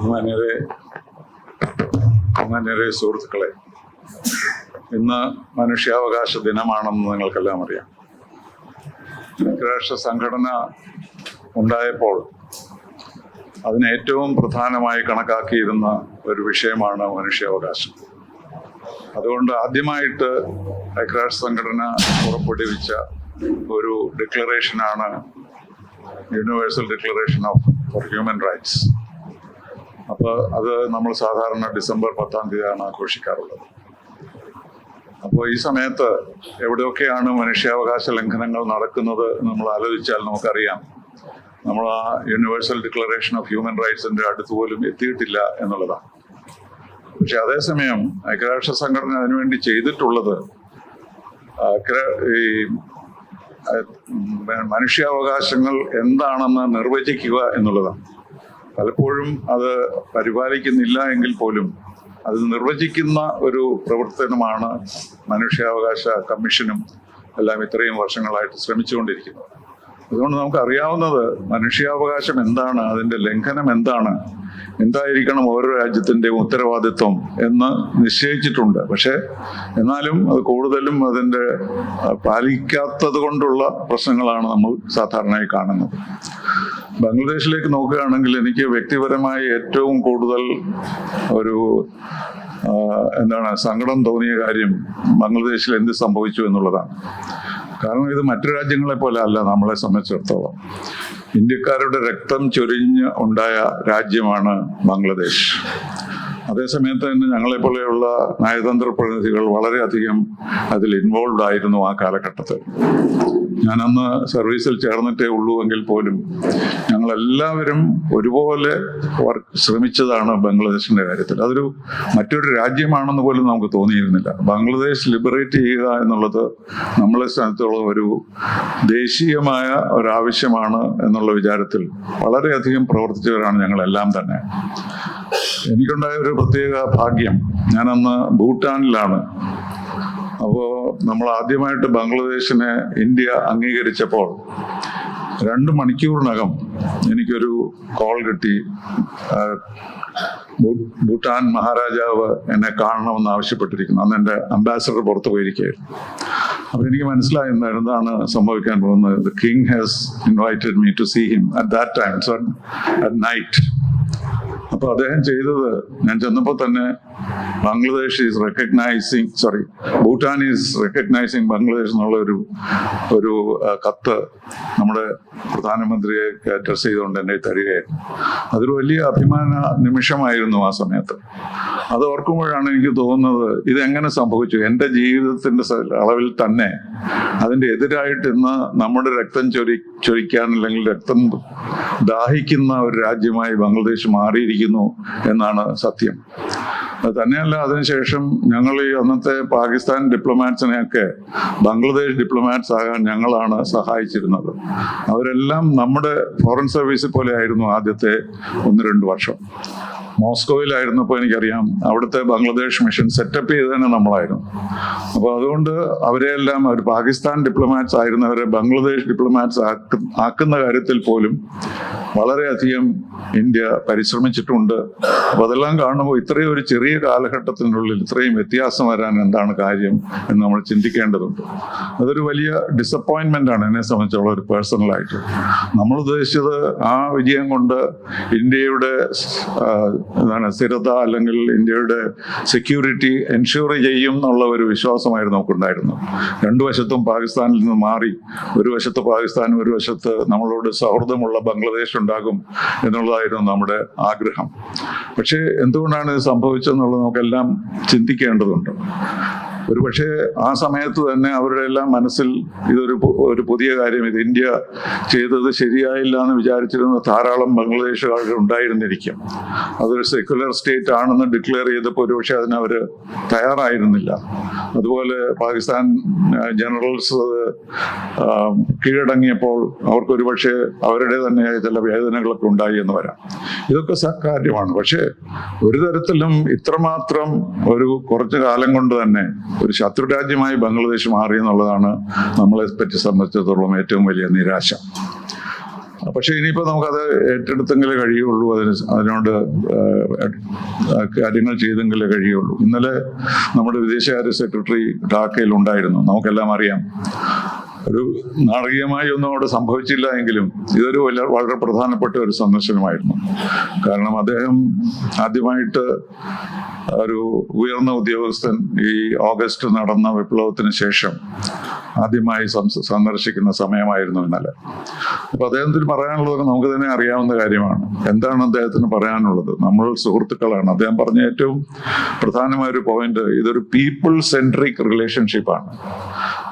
ബഹുമാന്യരെ ബഹുമാനരെ സുഹൃത്തുക്കളെ ഇന്ന് മനുഷ്യാവകാശ ദിനമാണെന്ന് നിങ്ങൾക്കെല്ലാം അറിയാം. ഐക്യരാഷ്ട്ര സംഘടന ഉണ്ടായപ്പോൾ അതിന് ഏറ്റവും പ്രധാനമായി കണക്കാക്കിയിരുന്ന ഒരു വിഷയമാണ് മനുഷ്യാവകാശം. അതുകൊണ്ട് ആദ്യമായിട്ട് ഐക്യരാഷ്ട്ര സംഘടന പുറപ്പെടുവിച്ച ഒരു ഡിക്ലറേഷനാണ് universal declaration of human rights അപ്പോൾ അത് നമ്മൾ സാധാരണ ഡിസംബർ പത്താം തീയതിയാണ് ആഘോഷിക്കാറുള്ളത്. അപ്പോൾ ഈ സമയത്ത് എവിടെയൊക്കെയാണ് മനുഷ്യാവകാശ ലംഘനങ്ങൾ നടക്കുന്നത് നമ്മൾ ആലോചിച്ചാൽ നമുക്കറിയാം. നമ്മൾ ആ യൂണിവേഴ്സൽ ഡിക്ലറേഷൻ ഓഫ് ഹ്യൂമൻ റൈറ്റ്സിന്റെ അടുത്ത് പോലും എത്തിയിട്ടില്ല എന്നുള്ളതാണ്. പക്ഷെ അതേസമയം ഐക്യരാഷ്ട്ര സംഘടന അതിനുവേണ്ടി ചെയ്തിട്ടുള്ളത് ഈ മനുഷ്യാവകാശങ്ങൾ എന്താണെന്ന് നിർവചിക്കുക എന്നുള്ളതാണ്. പലപ്പോഴും അത് പരിപാലിക്കുന്നില്ല എങ്കിൽ പോലും അത് നിർവചിക്കുന്ന ഒരു പ്രവർത്തനമാണ് മനുഷ്യാവകാശ കമ്മീഷനും എല്ലാം ഇത്രയും വർഷങ്ങളായിട്ട് ശ്രമിച്ചുകൊണ്ടിരിക്കുന്നത്. അതുകൊണ്ട് നമുക്ക് അറിയാവുന്നത് മനുഷ്യാവകാശം എന്താണ് അതിന്റെ ലംഘനം എന്താണ് എന്തായിരിക്കണം ഓരോ രാജ്യത്തിന്റെയും ഉത്തരവാദിത്വം എന്ന് നിശ്ചയിച്ചിട്ടുണ്ട്. പക്ഷേ എന്നാലും അത് കൂടുതലും അതിന്റെ അഹ്, പാലിക്കാത്തത് കൊണ്ടുള്ള പ്രശ്നങ്ങളാണ് നമ്മൾ സാധാരണയായി കാണുന്നത്. ബംഗ്ലാദേശിലേക്ക് നോക്കുകയാണെങ്കിൽ എനിക്ക് വ്യക്തിപരമായി ഏറ്റവും കൂടുതൽ ഒരു എന്താണ് സങ്കടം തോന്നിയ കാര്യം ബംഗ്ലാദേശിൽ എന്ത് സംഭവിച്ചു എന്നുള്ളതാണ്. കാരണം ഇത് മറ്റു രാജ്യങ്ങളെ പോലെ അല്ല നമ്മളെ സംബന്ധിച്ചിടത്തോളം. ഇന്ത്യക്കാരുടെ രക്തം ചൊരിഞ്ഞ് ഉണ്ടായ രാജ്യമാണ് ബംഗ്ലാദേശ്. അതേസമയത്ത് തന്നെ ഞങ്ങളെ പോലെയുള്ള നയതന്ത്ര പ്രതിനിധികൾ വളരെയധികം അതിൽ ഇൻവോൾവ് ആയിരുന്നു ആ കാലഘട്ടത്തിൽ. ഞാൻ അന്ന് സർവീസിൽ ചേർന്നിട്ടേ ഉള്ളൂ എങ്കിൽ പോലും ഞങ്ങൾ എല്ലാവരും ഒരുപോലെ വർക്ക് ശ്രമിച്ചതാണ് ബംഗ്ലാദേശിന്റെ കാര്യത്തിൽ. അതൊരു മറ്റൊരു രാജ്യമാണെന്ന് പോലും നമുക്ക് തോന്നിയിരുന്നില്ല. ബംഗ്ലാദേശ് ലിബറേറ്റ് ചെയ്യുക എന്നുള്ളത് നമ്മളെ സ്ഥാനത്തുള്ള ഒരു ദേശീയമായ ഒരാവശ്യമാണ് എന്നുള്ള വിചാരത്തിൽ വളരെയധികം പ്രവർത്തിച്ചവരാണ് ഞങ്ങളെല്ലാം തന്നെ. എനിക്കുണ്ടായ ഒരു പ്രത്യേക ഭാഗ്യം. ഞാനന്ന് ഭൂട്ടാനിലാണ്. അപ്പോൾ നമ്മൾ ആദ്യമായിട്ട് ബംഗ്ലാദേശിനെ ഇന്ത്യ അംഗീകരിച്ചപ്പോൾ രണ്ട് മണിക്കൂറിനകം എനിക്കൊരു കോൾ കിട്ടി. ഭൂട്ടാൻ മഹാരാജാവ് എന്നെ കാണണമെന്ന് ആവശ്യപ്പെട്ടിരിക്കുന്നു. അന്ന് എന്റെ അംബാസഡർ പുറത്തു പോയിരിക്കുകയായിരുന്നു. അപ്പൊ എനിക്ക് മനസ്സിലായി എന്താ- എന്താണ് സംഭവിക്കാൻ പോകുന്നത്. The king has invited me to see him at that time so at night അപ്പൊ അദ്ദേഹം ചെയ്തത് ഞാൻ ചെന്നപ്പോൾ തന്നെ Bangladesh is recognising sorry Bhutan is recognising Bangladesh എന്നുള്ള ഒരു ഒരു കത്ത് നമ്മുടെ പ്രധാനമന്ത്രിയെ അഡ്രസ് ചെയ്തുകൊണ്ട് എന്നെ തരികയായിരുന്നു. അതൊരു വലിയ അഭിമാന നിമിഷമായിരുന്നു ആ സമയത്ത്. അത് ഓർക്കുമ്പോഴാണ് എനിക്ക് തോന്നുന്നത് ഇതെങ്ങനെ സംഭവിച്ചു? എന്റെ ജീവിതത്തിന്റെ അളവിൽ തന്നെ അതിന്റെ എതിരായിട്ട് ഇന്ന് നമ്മുടെ രക്തം ചൊരി ചൊരിക്കാൻ അല്ലെങ്കിൽ രക്തം ദാഹിക്കുന്ന ഒരു രാജ്യമായി ബംഗ്ലാദേശ് മാറിയിരിക്കുന്നു. എന്നാണ് സത്യം. തന്നെയല്ല അതിനുശേഷം ഞങ്ങൾ ഈ അന്നത്തെ പാകിസ്ഥാൻ ഡിപ്ലോമാറ്റ്സിനെയൊക്കെ ബംഗ്ലാദേശ് ഡിപ്ലോമാറ്റ്സ് ആകാൻ ഞങ്ങളാണ് സഹായിച്ചിരുന്നത്. അവരെല്ലാം നമ്മുടെ ഫോറിൻ സർവീസ് പോലെ ആയിരുന്നു ആദ്യത്തെ ഒന്ന് രണ്ട് വർഷം. മോസ്കോയിലായിരുന്നപ്പോൾ എനിക്കറിയാം അവിടുത്തെ ബംഗ്ലാദേശ് മിഷൻ സെറ്റപ്പ് ചെയ്ത് തന്നെ നമ്മളായിരുന്നു. അപ്പോൾ അതുകൊണ്ട് അവരെയെല്ലാം അവർ പാകിസ്ഥാൻ ഡിപ്ലോമാറ്റ്സ് ആയിരുന്നവരെ ബംഗ്ലാദേശ് ഡിപ്ലോമാറ്റ്സ് ആക്കുന്ന കാര്യത്തിൽ പോലും വളരെയധികം ഇന്ത്യ പരിശ്രമിച്ചിട്ടുണ്ട്. അപ്പോൾ അതെല്ലാം കാണുമ്പോൾ ഇത്രയും ഒരു ചെറിയ കാലഘട്ടത്തിനുള്ളിൽ ഇത്രയും വ്യത്യാസം വരാൻ എന്താണ് കാര്യം എന്ന് നമ്മൾ ചിന്തിക്കേണ്ടതുണ്ട്. അതൊരു വലിയ ഡിസപ്പോയിൻമെന്റ് ആണ് എന്നെ സംബന്ധിച്ചുള്ള ഒരു പേഴ്സണലായിട്ട് നമ്മൾ ഉദ്ദേശിച്ചത് ആ വിജയം കൊണ്ട് ഇന്ത്യയുടെ എന്താണ് സ്ഥിരത അല്ലെങ്കിൽ ഇന്ത്യയുടെ സെക്യൂരിറ്റി എൻഷുർ ചെയ്യും എന്നുള്ള ഒരു വിശ്വാസമായിരുന്നു നമുക്കുണ്ടായിരുന്നു രണ്ടു വശത്തും പാകിസ്ഥാനിൽ നിന്ന് മാറി ഒരു വശത്ത് പാകിസ്ഥാനും ഒരു വശത്ത് നമ്മളോട് സൗഹൃദമുള്ള ബംഗ്ലാദേശ് ഉണ്ടാകും എന്നുള്ളതായിരുന്നു നമ്മുടെ ആഗ്രഹം. പക്ഷേ എന്തുകൊണ്ടാണ് ഇത് സംഭവിച്ചതെന്നുള്ളത് നമുക്കെല്ലാം ചിന്തിക്കേണ്ടതുണ്ട്. ഒരുപക്ഷെ ആ സമയത്ത് തന്നെ അവരുടെ എല്ലാം മനസ്സിൽ ഇതൊരു ഒരു പുതിയ കാര്യം ഇത് ഇന്ത്യ ചെയ്തത് ശരിയായില്ല എന്ന് വിചാരിച്ചിരുന്ന ധാരാളം ബംഗ്ലാദേശുകാർ ഉണ്ടായിരുന്നിരിക്കും. അതൊരു സെക്യുലർ സ്റ്റേറ്റ് ആണെന്ന് ഡിക്ലെയർ ചെയ്തപ്പോൾ ഒരുപക്ഷെ അതിന് അവർ തയ്യാറായിരുന്നില്ല. അതുപോലെ പാകിസ്ഥാൻ ജനറൽസ് കീഴടങ്ങിയപ്പോൾ അവർക്ക് ഒരുപക്ഷെ അവരുടെ തന്നെ ചില വേദനകളൊക്കെ ഉണ്ടായി എന്ന് വരാം. ഇതൊക്കെ കാര്യമാണ്. പക്ഷേ ഒരു തരത്തിലും ഇത്രമാത്രം ഒരു കുറച്ചു കാലം കൊണ്ട് തന്നെ ഒരു ശത്രു രാജ്യമായി ബംഗ്ലാദേശ് മാറി എന്നുള്ളതാണ് നമ്മളെ പറ്റി സംബന്ധിച്ചിടത്തോളം ഏറ്റവും വലിയ നിരാശ. പക്ഷേ ഇനിയിപ്പോൾ നമുക്കത് ഏറ്റെടുത്തെങ്കിലേ കഴിയുള്ളൂ. അതിന് അതിനോട് കാര്യങ്ങൾ ചെയ്തെങ്കിലേ കഴിയുള്ളൂ. ഇന്നലെ നമ്മുടെ വിദേശകാര്യ സെക്രട്ടറി ഡാക്കയിൽ ഉണ്ടായിരുന്നു. നമുക്കെല്ലാം അറിയാം. ഒരു നാടകീയമായി ഒന്നും അവിടെ സംഭവിച്ചില്ല എങ്കിലും ഇതൊരു വളരെ പ്രധാനപ്പെട്ട ഒരു സന്ദർശനമായിരുന്നു. കാരണം അദ്ദേഹം ആദ്യമായിട്ട് ഒരു ഉയർന്ന ഉദ്യോഗസ്ഥൻ ഈ ഓഗസ്റ്റ് നടന്ന വിപ്ലവത്തിന് ശേഷം ആദ്യമായി സന്ദർശിക്കുന്ന സമയമായിരുന്നു ഇന്നലെ. അപ്പൊ അദ്ദേഹത്തിന് പറയാനുള്ളതൊക്കെ നമുക്ക് തന്നെ അറിയാവുന്ന കാര്യമാണ്. എന്താണ് അദ്ദേഹത്തിന് പറയാനുള്ളത്? നമ്മൾ സുഹൃത്തുക്കളാണ്. അദ്ദേഹം പറഞ്ഞ ഏറ്റവും പ്രധാനമായ ഒരു പോയിന്റ് ഇതൊരു പീപ്പിൾ സെൻട്രിക് റിലേഷൻഷിപ്പാണ്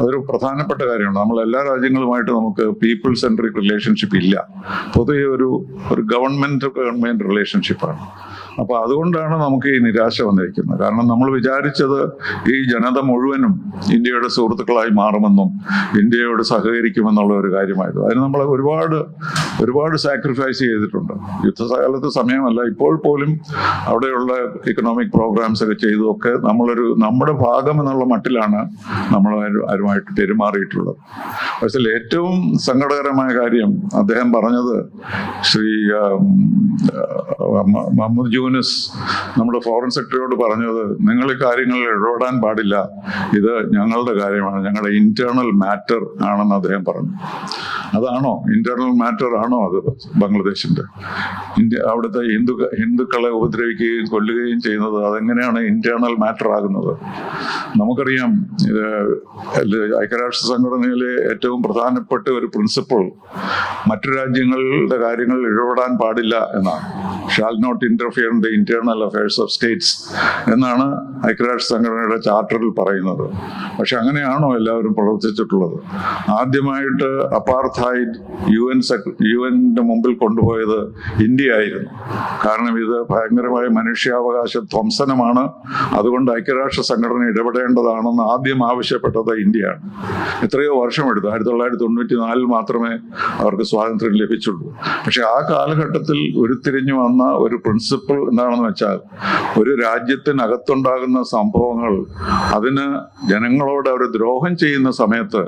അതൊരു പ്രധാനപ്പെട്ട കാര്യമാണ്. നമ്മൾ എല്ലാ രാജ്യങ്ങളുമായിട്ട് നമുക്ക് പീപ്പിൾ സെൻട്രിക് റിലേഷൻഷിപ്പ് ഇല്ല. പൊതുവെ ഒരു ഒരു ഗവൺമെന്റ് ഗവൺമെന്റ് റിലേഷൻഷിപ്പാണ് അപ്പൊ അതുകൊണ്ടാണ് നമുക്ക് ഈ നിരാശ വന്നിരിക്കുന്നത് കാരണം നമ്മൾ വിചാരിച്ചത് ഈ ജനത മുഴുവനും ഇന്ത്യയുടെ സുഹൃത്തുക്കളായി മാറുമെന്നും ഇന്ത്യയോട് സഹകരിക്കുമെന്നുള്ള ഒരു കാര്യമായിരുന്നു അതിന് നമ്മൾ ഒരുപാട് ഒരുപാട് സാക്രിഫൈസ് ചെയ്തിട്ടുണ്ട് യുദ്ധകാലത്ത് സമയമല്ല ഇപ്പോൾ പോലും അവിടെയുള്ള ഇക്കണോമിക് പ്രോഗ്രാംസ് ഒക്കെ ചെയ്തുമൊക്കെ നമ്മളൊരു നമ്മുടെ ഭാഗം എന്നുള്ള മട്ടിലാണ് നമ്മൾ അവരുമായിട്ട് പെരുമാറിയിട്ടുള്ളത് പക്ഷേ ഏറ്റവും സങ്കടകരമായ കാര്യം അദ്ദേഹം പറഞ്ഞത് ശ്രീ മുഹമ്മദ് യൂനിസ് നമ്മുടെ ഫോറിൻ സെക്രട്ടറിയോട് പറഞ്ഞത് നിങ്ങൾ ഈ കാര്യങ്ങളിൽ ഇടപെടാൻ പാടില്ല. ഇത് ഞങ്ങളുടെ കാര്യമാണ്. ഞങ്ങളുടെ ഇന്റേണൽ മാറ്റർ ആണെന്ന് അദ്ദേഹം പറഞ്ഞു. അതാണോ ഇന്റേണൽ മാറ്റർ ആണോ അത് ബംഗ്ലാദേശിന്റെ? ഇന്ത്യ അവിടുത്തെ ഹിന്ദു ഹിന്ദുക്കളെ ഉപദ്രവിക്കുകയും കൊല്ലുകയും ചെയ്യുന്നത് അതെങ്ങനെയാണ് ഇന്റേണൽ മാറ്റർ ആകുന്നത്? നമുക്കറിയാം ഇത് ഐക്യരാഷ്ട്ര സംഘടനയിലെ ഏറ്റവും പ്രധാനപ്പെട്ട ഒരു പ്രിൻസിപ്പിൾ മറ്റു രാജ്യങ്ങളുടെ കാര്യങ്ങളിൽ ഇടപെടാൻ പാടില്ല എന്നാണ്. Shall not interfere in the internal affairs of states എന്നാണ് ഐക്യരാഷ്ട്ര സംഘടനയുടെ ചാർട്ടറിൽ പറയുന്നത്. പക്ഷെ അങ്ങനെയാണോ എല്ലാവരും പ്രവർത്തിച്ചിട്ടുള്ളത്? ആദ്യമായിട്ട് അപ്പാർത്തൈഡ് യു എൻ യു എന്റെ മുമ്പിൽ കൊണ്ടുപോയത് ഇന്ത്യ ആയിരുന്നു കാരണം ഇത് ഭയങ്കരമായ മനുഷ്യാവകാശ ധ്വംസനമാണ്. അതുകൊണ്ട് ഐക്യരാഷ്ട്ര സംഘടന ഇടപെടേണ്ടതാണെന്ന് ആദ്യം ആവശ്യപ്പെട്ടത് ഇന്ത്യയാണ്. എത്രയോ വർഷമെടുത്തു. ആയിരത്തി തൊള്ളായിരത്തി തൊണ്ണൂറ്റി നാലിൽ മാത്രമേ അവർക്ക് സ്വാതന്ത്ര്യം ലഭിച്ചുള്ളൂ. പക്ഷെ ആ കാലഘട്ടത്തിൽ ഉരുത്തിരിഞ്ഞു വന്ന ഒരു പ്രിൻസിപ്പിൾ എന്താണെന്ന് വെച്ചാൽ ഒരു രാജ്യത്തിനകത്തുണ്ടാകുന്ന സംഭവങ്ങൾ അതിന് ജനങ്ങളോട് അവർ ദ്രോഹം ചെയ്യുന്ന സമയത്ത്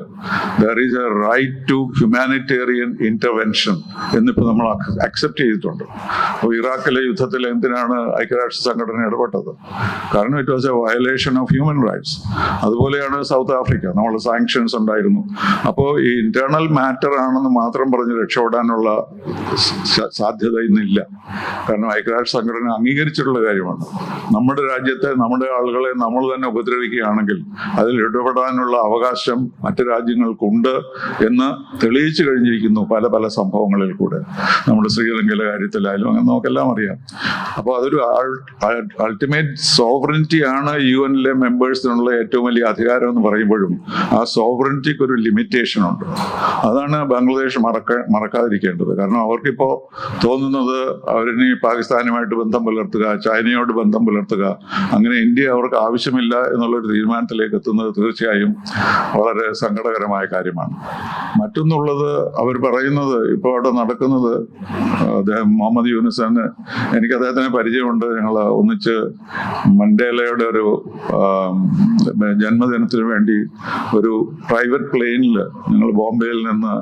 there is a right to humanitarian intervention എന്നിപ്പോൾ നമ്മൾ അക്സെപ്റ്റ് ചെയ്തിട്ടുണ്ട്. അപ്പോൾ ഇറാഖിലെ യുദ്ധത്തിൽ എന്തിനാണ് ഐക്യരാഷ്ട്ര സംഘടന ഇടപെട്ടത്? കാരണം it was a violation of human rights അതുപോലെയാണ് സൗത്ത് ആഫ്രിക്ക. നമ്മൾ സാങ്ഷൻസ് ഉണ്ടായിരുന്നു. അപ്പോൾ ഈ ഇന്റേണൽ മാറ്റർ ആണെന്ന് മാത്രം പറഞ്ഞ് രക്ഷപ്പെടാനുള്ള സാധ്യത ഇന്നില്ല. കാരണം ഐക്യരാഷ്ട്ര സംഘടന അംഗീകരിച്ചിട്ടുള്ള കാര്യമാണ്. നമ്മുടെ രാജ്യത്തെ നമ്മുടെ ആളുകളെ നമ്മൾ തന്നെ ഉപദ്രവിക്കുകയാണെങ്കിൽ അതിൽ ഇടപെടാനുള്ള അവകാശം മറ്റു രാജ്യങ്ങൾക്കുണ്ട് എന്ന് തെളിയിച്ചു കഴിഞ്ഞിരിക്കുന്നു പല പല സംഭവങ്ങളിൽ കൂടെ. നമ്മുടെ ശ്രീലങ്കയിലെ കാര്യത്തിലായാലും അങ്ങനെ നമുക്കെല്ലാം അറിയാം. അപ്പോൾ അതൊരു അൾട്ടിമേറ്റ് സോവറിനിറ്റി ആണ് യു എനിലെ മെമ്പേഴ്സിനുള്ള ഏറ്റവും വലിയ അധികാരം എന്ന് പറയുമ്പോഴും ആ സോവറിനിറ്റിക്ക് ഒരു ലിമിറ്റേഷൻ ഉണ്ട്. അതാണ് ബംഗ്ലാദേശ് മറക്ക മറക്കാതിരിക്കേണ്ടത്. കാരണം അവർക്കിപ്പോ തോന്നുന്നത് അവരിനി പാകിസ്ഥാനുമായിട്ട് ബന്ധം പുലർത്തുക ചൈനയോട് ബന്ധം പുലർത്തുക അങ്ങനെ ഇന്ത്യ അവർക്ക് ആവശ്യമില്ല എന്നുള്ളൊരു തീരുമാനത്തിലേക്ക് എത്തുന്നത് തീർച്ചയായും വളരെ സങ്കടകരമായ കാര്യമാണ്. മറ്റൊന്നുള്ളത് അവർ പറയുന്നത് ഇപ്പോൾ അവിടെ നടക്കുന്നത് അദ്ദേഹം മുഹമ്മദ് യൂനിസാന് എനിക്ക് അദ്ദേഹത്തിന് പരിചയമുണ്ട്. ഞങ്ങൾ ഒന്നിച്ച് മണ്ടേലയുടെ ഒരു ജന്മദിനത്തിന് വേണ്ടി ഒരു പ്രൈവറ്റ് പ്ലെയിനിൽ ഞങ്ങൾ ബോംബെയിൽ നിന്ന്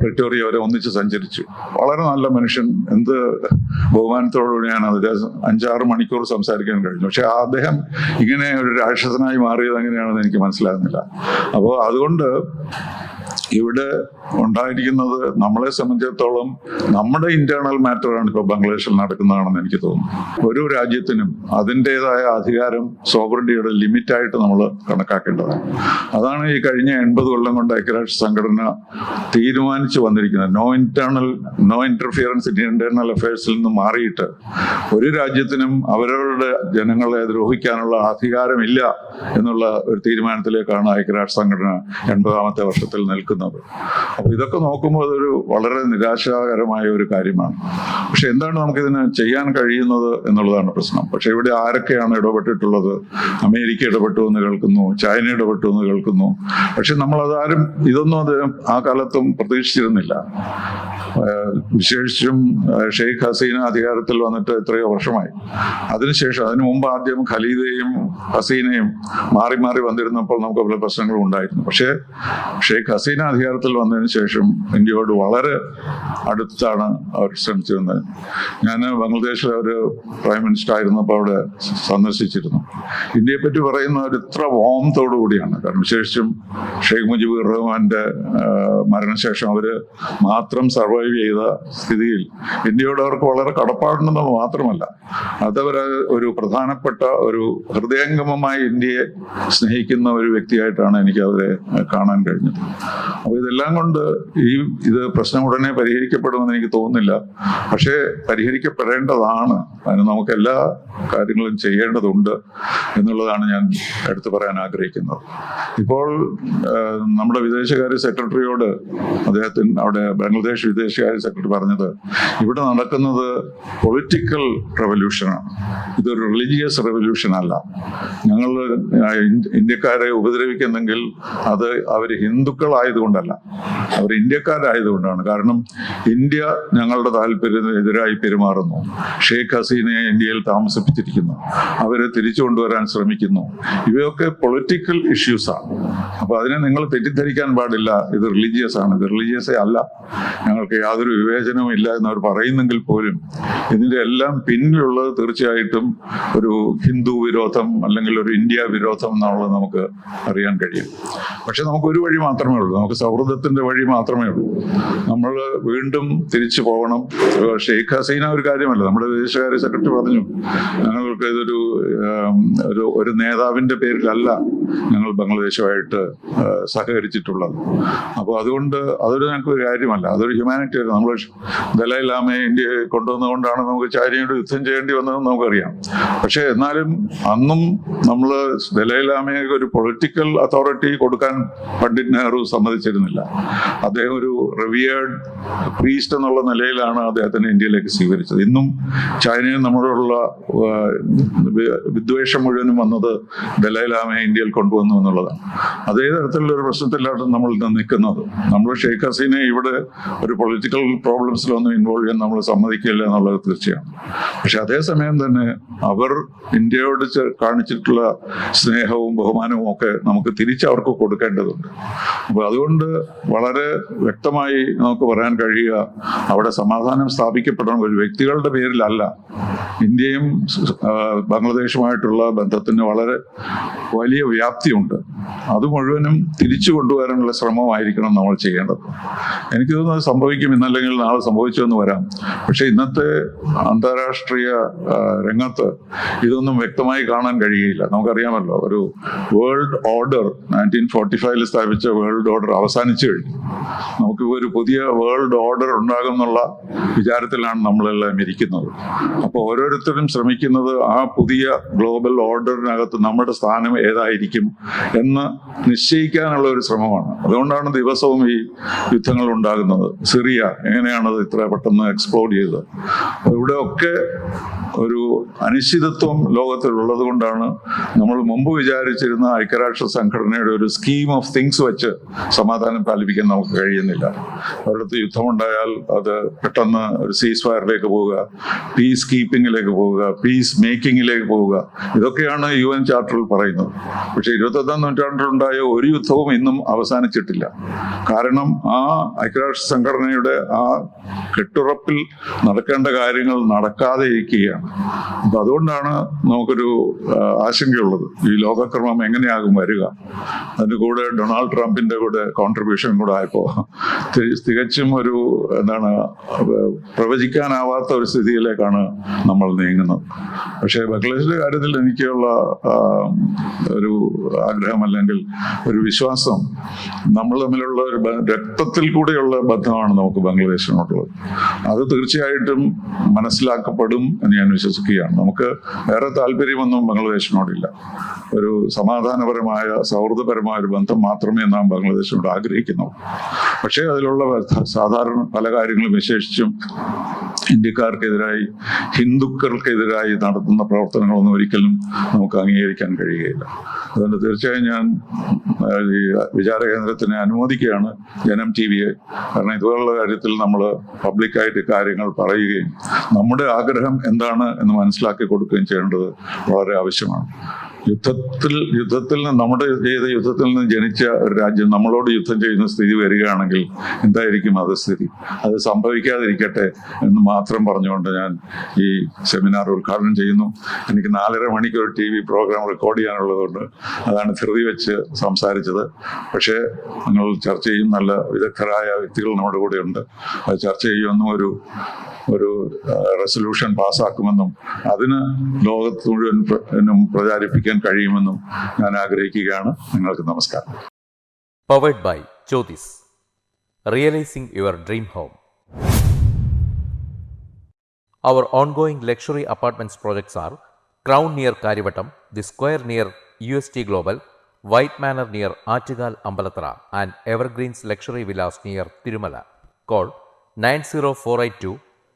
പ്രിറ്റോറിയ വരെ ഒന്നിച്ച് സഞ്ചരിച്ചു. വളരെ നല്ല മനുഷ്യൻ എന്ത് ബഹുമാനത്തോടുകൂടിയാണ് അദ്ദേഹം അഞ്ചാറ് മണിക്കൂർ സംസാരിക്കാൻ കഴിഞ്ഞു. പക്ഷെ അദ്ദേഹം ഇങ്ങനെ ഒരു രാക്ഷസനായി മാറിയത് എങ്ങനെയാണെന്ന് എനിക്ക് മനസ്സിലാകുന്നില്ല. അപ്പോൾ അതുകൊണ്ട് ഇവിടെ ഉണ്ടായിരിക്കുന്നത് നമ്മളെ സംബന്ധിച്ചിടത്തോളം നമ്മുടെ ഇന്റേണൽ മാറ്ററാണ് ഇപ്പോൾ ബംഗ്ലാദേശിൽ നടക്കുന്നതാണെന്ന് എനിക്ക് തോന്നുന്നു. ഒരു രാജ്യത്തിനും അതിന്റെതായ അധികാരം സോവറിറ്റിയുടെ ലിമിറ്റായിട്ട് നമ്മൾ കണക്കാക്കേണ്ടതാണ്. അതാണ് ഈ കഴിഞ്ഞ എൺപത് കൊല്ലം കൊണ്ട് ഐക്യരാഷ്ട്ര സംഘടന തീരുമാനിച്ചു വന്നിരിക്കുന്നത്. No internal no interference in internal അഫയേഴ്സിൽ നിന്ന് മാറിയിട്ട് ഒരു രാജ്യത്തിനും അവരവരുടെ ജനങ്ങളെ ദ്രോഹിക്കാനുള്ള അധികാരമില്ല എന്നുള്ള ഒരു തീരുമാനത്തിലേക്കാണ് ഐക്യരാഷ്ട്ര സംഘടന എൺപതാമത്തെ വർഷത്തിൽ നിൽക്കുന്നത്. അപ്പൊ ഇതൊക്കെ നോക്കുമ്പോൾ അതൊരു വളരെ നിരാശാകരമായ ഒരു കാര്യമാണ്. പക്ഷെ എന്താണ് നമുക്കിതിന് ചെയ്യാൻ കഴിയുന്നത് എന്നുള്ളതാണ് പ്രശ്നം. പക്ഷെ ഇവിടെ ആരൊക്കെയാണ് ഇടപെട്ടിട്ടുള്ളത്? അമേരിക്ക ഇടപെട്ടു എന്ന് കേൾക്കുന്നു ചൈന ഇടപെട്ടു എന്ന് കേൾക്കുന്നു. പക്ഷെ നമ്മൾ അതാരും ഇതൊന്നും അത് ആ കാലത്തും പ്രതീക്ഷിച്ചിരുന്നില്ല. വിശേഷിച്ചും ഷെയ്ഖ് ഹസീന അധികാരത്തിൽ വന്നിട്ട് എത്രയോ വർഷമായി. അതിനുശേഷം അതിനു മുമ്പ് ആദ്യം ഖലീദയും ഹസീനയും മാറി മാറി വന്നിരുന്നപ്പോൾ നമുക്ക് പല പ്രശ്നങ്ങളും ഉണ്ടായിരുന്നു. പക്ഷേ ഷെയ്ഖ് ഹസീന അധികാരത്തിൽ വന്നതിന് ശേഷം ഇന്ത്യയോട് വളരെ അടുത്താണ് അവർ ശ്രമിച്ചിരുന്നത്. ഞാൻ ബംഗ്ലാദേശിലെ ഒരു പ്രൈം മിനിസ്റ്റർ ആയിരുന്നപ്പോൾ അവിടെ സന്ദർശിച്ചിരുന്നു. ഇന്ത്യയെ പറ്റി പറയുന്ന ഒരു ഇത്ര വോമത്തോടു കൂടിയാണ്. കാരണം വിശേഷിച്ചും ഷെയ്ഖ് മുജീബ് റഹ്മാന്റെ മരണശേഷം അവർ മാത്രം സർവൈവ് ചെയ്ത സ്ഥിതിയിൽ ഇന്ത്യയോട് അവർക്ക് വളരെ കടപ്പാടുണ്ടെന്ന് മാത്രമല്ല അതവർ ഒരു പ്രധാനപ്പെട്ട ഒരു ഹൃദയംഗമമായി ഇന്ത്യയെ സ്നേഹിക്കുന്ന ഒരു വ്യക്തിയായിട്ടാണ് എനിക്ക് അവരെ കാണാൻ കഴിഞ്ഞത്. അപ്പോൾ ഇതെല്ലാം കൊണ്ട് ഈ ഇത് പ്രശ്നം ഉടനെ പരിഹരിക്കപ്പെടുമെന്ന് എനിക്ക് തോന്നുന്നില്ല. പക്ഷേ പരിഹരിക്കപ്പെടേണ്ടതാണ്. അതിന് നമുക്ക് എല്ലാ കാര്യങ്ങളും ചെയ്യേണ്ടതുണ്ട് എന്നുള്ളതാണ് ഞാൻ എടുത്തു പറയാൻ ആഗ്രഹിക്കുന്നത്. ഇപ്പോൾ നമ്മുടെ വിദേശകാര്യ സെക്രട്ടറിയോട് അദ്ദേഹത്തിന് അവിടെ ബംഗ്ലാദേശ് വിദേശകാര്യ സെക്രട്ടറി പറഞ്ഞത് ഇവിടെ നടക്കുന്നത് പൊളിറ്റിക്കൽ റെവല്യൂഷനാണ്. ഇതൊരു റിലീജിയസ് റെവല്യൂഷൻ അല്ല. ഞങ്ങൾ ഇന്ത്യക്കാരെ ഉപദ്രവിക്കുന്നെങ്കിൽ അത് അവർ ഹിന്ദുക്കളായതുകൊണ്ടല്ല അവർ ഇന്ത്യക്കാരായതുകൊണ്ടാണ്. കാരണം ഇന്ത്യ ഞങ്ങളുടെ താല്പര്യത്തിന് എതിരായി പെരുമാറുന്നു. ഷെയ്ഖ് ഹസീനയെ ഇന്ത്യയിൽ താമസിപ്പിച്ചിരിക്കുന്നു. അവരെ തിരിച്ചു കൊണ്ടുവരാൻ ശ്രമിക്കുന്നു. ഇവയൊക്കെ പൊളിറ്റിക്കൽ ഇഷ്യൂസാണ് അപ്പൊ അതിനെ നിങ്ങൾ തെറ്റിദ്ധരിക്കാൻ പാടില്ല. ഇത് റിലീജിയസ് ആണ്. ഇത് റിലീജിയസേ അല്ല. ഞങ്ങൾക്ക് യാതൊരു വിവേചനവും ഇല്ല എന്നവർ പറയുന്നെങ്കിൽ പോലും ഇതിന്റെ എല്ലാം പിന്നിലുള്ളത് തീർച്ചയായിട്ടും ഒരു ഹിന്ദു വിരോധം അല്ലെങ്കിൽ ഒരു ഇന്ത്യ വിരോധം എന്നുള്ളത് നമുക്ക് അറിയാൻ കഴിയും. പക്ഷെ നമുക്ക് ഒരു വഴി മാത്രമേ ഉള്ളൂ. നമുക്ക് സൗഹൃദത്തിന്റെ വഴി മാത്രമേ ഉള്ളൂ. നമ്മൾ വീണ്ടും തിരിച്ചു പോകണം. ഷെയ്ഖ് ഹസീന ഒരു കാര്യമല്ല. നമ്മുടെ വിദേശകാര്യ സെക്രട്ടറി പറഞ്ഞു ഞങ്ങൾക്ക് ഇതൊരു ഒരു നേതാവിന്റെ പേരിലല്ല. ഞങ്ങൾ ബംഗ്ലാദേശുമായിട്ട് സഹകരിച്ചിട്ടുള്ളത്. അപ്പോൾ അതുകൊണ്ട് അതൊരു ഞങ്ങൾക്ക് കാര്യമല്ല. അതൊരു ഹ്യൂമാനിറ്റേറിയൻ നമ്മൾ ദലൈ ലാമയെ ഇന്ത്യയെ കൊണ്ടുവന്നുകൊണ്ടാണ് നമുക്ക് ചൈനയോട് യുദ്ധം ചെയ്യേണ്ടി വന്നതെന്ന് നമുക്കറിയാം. പക്ഷേ എന്നാലും അന്നും നമ്മൾ ദലൈ ലാമയെ ഒരു പൊളിറ്റിക്കൽ അതോറിറ്റി കൊടുക്കാൻ പണ്ഡിറ്റ് നെഹ്റു സമ്മതിച്ചിരുന്നില്ല. അദ്ദേഹം ഒരു റിവിയേർഡ് പ്രീസ്റ്റ് എന്നുള്ള നിലയിലാണ് അദ്ദേഹത്തിനെ ഇന്ത്യയിലേക്ക് സ്വീകരിച്ചത്. ഇന്നും ചൈനയും നമ്മളോടുള്ള വിദ്വേഷം മുഴുവനും വന്നത് ദലൈ ലാമയെ ഇന്ത്യയിൽ കൊണ്ടുവന്നു എന്നുള്ളതാണ്. അതേ തരത്തിലുള്ള ഒരു പ്രശ്നത്തിലാണ് നമ്മൾ നിൽക്കുന്നത്. നമ്മൾ ഷെയ്ഖ് ഹസീനെ ഇവിടെ ഒരു പൊളിറ്റിക്കൽ പ്രോബ്ലംസിലൊന്നും ഇൻവോൾവ് ചെയ്യാൻ നമ്മൾ സമ്മതിക്കില്ല എന്നുള്ളത് തീർച്ചയാണ്. പക്ഷെ അതേസമയം തന്നെ അവർ ഇന്ത്യയോട് കാണിച്ചിട്ടുള്ള സ്നേഹവും ബഹുമാനവും ഒക്കെ നമുക്ക് തിരിച്ച് അവർക്ക് കൊടുക്കേണ്ടതുണ്ട്. അപ്പൊ അതുകൊണ്ട് വളരെ വ്യക്തമായി നമുക്ക് പറയാൻ കഴിയുക അവിടെ സമാധാനം സ്ഥാപിക്കപ്പെടണം. ഒരു വ്യക്തികളുടെ പേരിലല്ല. ഇന്ത്യയും ബംഗ്ലാദേശുമായിട്ടുള്ള ബന്ധത്തിന് വളരെ വലിയ വ്യാപ്തിയുണ്ട്. അത് മുഴുവനും തിരിച്ചു കൊണ്ടുവരാനുള്ള ശ്രമമായിരിക്കണം നമ്മൾ ചെയ്യേണ്ടത്. എനിക്ക് തോന്നുന്നത് സംഭവിക്കും ഇന്നല്ലെങ്കിൽ നാളെ സംഭവിച്ചു എന്ന് വരാം. പക്ഷെ ഇന്നത്തെ അന്താരാഷ്ട്രീയ രംഗത്ത് ഇതൊന്നും വ്യക്തമായി കാണാൻ കഴിയുകയില്ല. നമുക്കറിയാമല്ലോ ഒരു വേൾഡ് ഓർഡർ നയന്റീൻ ഫോർട്ടി ഫൈവിൽ സ്ഥാപിച്ച വേൾഡ് ഓർഡർ അവസാനിച്ചു കഴിഞ്ഞു. നമുക്ക് ഒരു പുതിയ വേൾഡ് ഓർഡർ ഉണ്ടാകും എന്നുള്ള വിചാരത്തിലാണ് നമ്മളെല്ലാം ഇരിക്കുന്നത്. അപ്പോൾ ഓരോരുത്തരും ശ്രമിക്കുന്നത് ആ പുതിയ ഗ്ലോബൽ ഓർഡറിനകത്ത് നമ്മുടെ സ്ഥാനം ഏതായിരിക്കും എന്ന് നിശ്ചയിക്കാനുള്ള ഒരു ശ്രമമാണ്. അതുകൊണ്ടാണ് ദിവസവും ഈ യുദ്ധങ്ങൾ ഉണ്ടാകുന്നത്. സിറിയ എങ്ങനെയാണത് ഇത്ര പെട്ടെന്ന് എക്സ്പ്ലോഡ് ചെയ്തത്? ഇവിടെയൊക്കെ ഒരു അനിശ്ചിതത്വം ലോകത്തിലുള്ളത് കൊണ്ടാണ് നമ്മൾ മുമ്പ് വിചാരിച്ചിരുന്ന ഐക്യരാഷ്ട്ര സംഘടനയുടെ ഒരു സ്കീം ഓഫ് തിങ്സ് വെച്ച് സമാധാനം പാലിപ്പിക്കാൻ നമുക്ക് കഴിയുന്നില്ല. ഒരിടത്ത് യുദ്ധമുണ്ടായാൽ അത് പെട്ടെന്ന് ഒരു സീസ് ഫയറിലേക്ക് പോവുക. പീസ് കീപ്പിങ്ങിലേക്ക് പോവുക പീസ് മേക്കിങ്ങിലേക്ക് പോവുക. ഇതൊക്കെയാണ് യു എൻ ചാർട്ടറിൽ പറയുന്നത്. പക്ഷേ ഇരുപത്തൊന്നാം നൂറ്റാണ്ടിലുണ്ടായ ഒരു യുദ്ധവും ഇന്നും അവസാനിച്ചിട്ടില്ല. കാരണം ആ ഐക്യരാഷ്ട്ര സംഘടനയുടെ ആ കെട്ടുറപ്പിൽ നടക്കേണ്ട കാര്യങ്ങൾ നടക്കാതെ ഇരിക്കുകയാണ്. അപ്പം അതുകൊണ്ടാണ് നമുക്കൊരു ആശങ്കയുള്ളത്. ഈ ലോകക്രമം എങ്ങനെയാകും വരിക? അതിന്റെ കൂടെ ഡൊണാൾഡ് ട്രംപിന്റെ കൂടെ കോൺട്രിബ്യൂഷൻ കൂടെ ആയപ്പോൾ തികച്ചും ഒരു എന്താണ് പ്രവചിക്കാനാവാത്ത ഒരു സ്ഥിതിയിലേക്കാണ് നമ്മൾ നീങ്ങുന്നത്. പക്ഷേ ബംഗ്ലാദേശിന്റെ കാര്യത്തിൽ എനിക്കുള്ള ഒരു ആഗ്രഹം അല്ലെങ്കിൽ ഒരു വിശ്വാസം നമ്മൾ തമ്മിലുള്ള ഒരു രക്തത്തിൽ കൂടെയുള്ള ബന്ധമാണ് നമുക്ക് ബംഗ്ലാദേശിനോടുള്ളത്. അത് തീർച്ചയായിട്ടും മനസ്സിലാക്കപ്പെടും എന്ന് ഞാൻ വിശ്വസിക്കുകയാണ്. നമുക്ക് വേറെ താല്പര്യമൊന്നും ബംഗ്ലാദേശിനോടില്ല. ഒരു സമാധാനപരമായ സൗഹൃദപരമായ ഒരു ബന്ധം മാത്രമേ നാം ബംഗ്ലാദേശിനോട് ആഗ്രഹിക്കുന്നു. പക്ഷേ അതിലുള്ള സാധാരണ പല കാര്യങ്ങളും വിശേഷിച്ചും ഇന്ത്യക്കാർക്കെതിരായി ഹിന്ദുക്കൾക്കെതിരായി നടത്തുന്ന പ്രവർത്തനങ്ങളൊന്നും ഒരിക്കലും നമുക്ക് അംഗീകരിക്കാൻ കഴിയുകയില്ല. അതുകൊണ്ട് തീർച്ചയായും ഞാൻ ഈ വിചാര കേന്ദ്രത്തിനെ അനുമോദിക്കുകയാണ് ജനം ടി വിയെ കാരണം ഇതുപോലുള്ള കാര്യത്തിൽ നമ്മൾ പബ്ലിക്കായിട്ട് കാര്യങ്ങൾ പറയുകയും നമ്മുടെ ആഗ്രഹം എന്താണ് എന്ന് മനസ്സിലാക്കി കൊടുക്കുകയും ചെയ്യേണ്ടത് വളരെ ആവശ്യമാണ്. യുദ്ധത്തിൽ യുദ്ധത്തിൽ നിന്ന് നമ്മുടെ ചെയ്ത യുദ്ധത്തിൽ നിന്ന് ജനിച്ച ഒരു രാജ്യം നമ്മളോട് യുദ്ധം ചെയ്യുന്ന സ്ഥിതി വരികയാണെങ്കിൽ എന്തായിരിക്കും അത് സ്ഥിതി? അത് സംഭവിക്കാതിരിക്കട്ടെ എന്ന് മാത്രം പറഞ്ഞുകൊണ്ട് ഞാൻ ഈ സെമിനാർ ഉദ്ഘാടനം ചെയ്യുന്നു. എനിക്ക് നാലര മണിക്ക് ഒരു ടി വി പ്രോഗ്രാം റെക്കോർഡ് ചെയ്യാനുള്ളതുകൊണ്ട് അതാണ് ധൃതി വെച്ച് സംസാരിച്ചത്. പക്ഷേ നിങ്ങൾ ചർച്ച ചെയ്യും നല്ല വിദഗ്ധരായ വ്യക്തികൾ നമ്മുടെ കൂടെ ഉണ്ട് അത് ചർച്ച ചെയ്യുമെന്നും ഒരു ഒരു റെസൊല്യൂഷൻ പാസ്സാക്കുമെന്നും അതിന് ലോകത്ത് മുഴുവനും പ്ര- പ്രചാരിപ്പിക്കാൻ കഴിയുമെന്നും ഞാൻ ആഗ്രഹിക്കുകയാണ് നിങ്ങൾക്ക് നമസ്കാരം powered by Jyothis realising your dream home Our ongoing luxury apartments projects are Crown near Karivattam, The Square near UST Global, White Manor near Achigal Ambalatra, and Evergreens Luxury Villas near